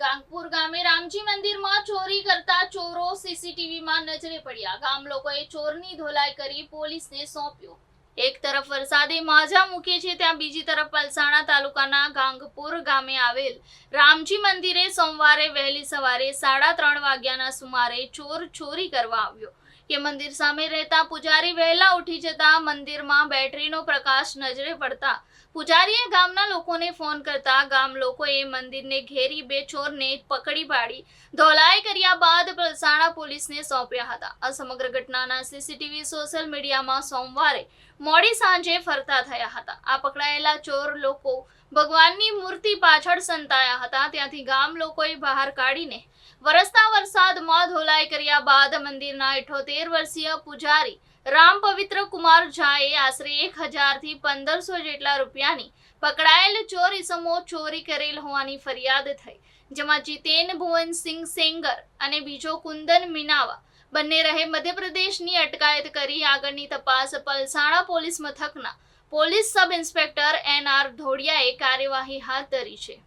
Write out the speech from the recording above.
ગાંગપુર ગામે રામજી મંદિરમાં ચોરી કરતા ચોરો સીસીટીવીમાં નજરે પડ્યા. ગામ લોકોએ ચોરની ધોલાઈ કરી પોલીસને સોંપ્યો. એક તરફ વરસાદે માજા મૂકે છે, ત્યાં બીજી તરફ પલસાણા તાલુકાના ગાંગપુર ગામે આવેલ રામજી મંદિરે સોમવારે વહેલી સવારે સાડા ત્રણ વાગ્યાના સુમારે ચોર ચોરી કરવા આવ્યો. કે મંદિર સામે રહેતા પૂજારી વહેલા ઉઠી જતા મંદિરમાં બેટરીનો પ્રકાશ નજરે પડતા પૂજારીએ ગામના લોકોને ફોન કરતા ગામ લોકોએ મંદિરને ઘેરી બે ચોરને પકડી પાડી. ધોલાઈ કર્યા બાદ પલસાણા પોલીસને સોંપ્યા હતા. આ સમગ્ર ઘટનાના સીસીટીવી સોશિયલ મીડિયામાં સોમવારે મોડી સાંજે ફરતા થયા હતા. આ પકડાયેલા ચોર લોકો ભગવાનની મૂર્તિ પાછળ સંતાયા હતા. ત્યાંથી ગામ લોકોએ બહાર કાઢીને વરસતા વરસાદમાં ધોલાઈ કર્યા બાદ મંદિરના ઇઠોતેર વર્ષીય પૂજારી રામ પવિત્ર કુમાર ઝાએ આશરે એક હજારથી પંદરસો જેટલા રૂપિયાની પકડાયેલ ચોર ઇસમો ચોરી કરેલ હોવાની ફરિયાદ થઈ, જેમાં જીતેન ભુવનસિંહ સેંગર અને બીજો કુંદન મીનાવા બંને રહે મધ્યપ્રદેશની અટકાયત કરી આગળની તપાસ પલસાણા પોલીસ મથકના police sub inspector N R ધોડિયાએ કાર્યવાહી હાથ ધરી છે.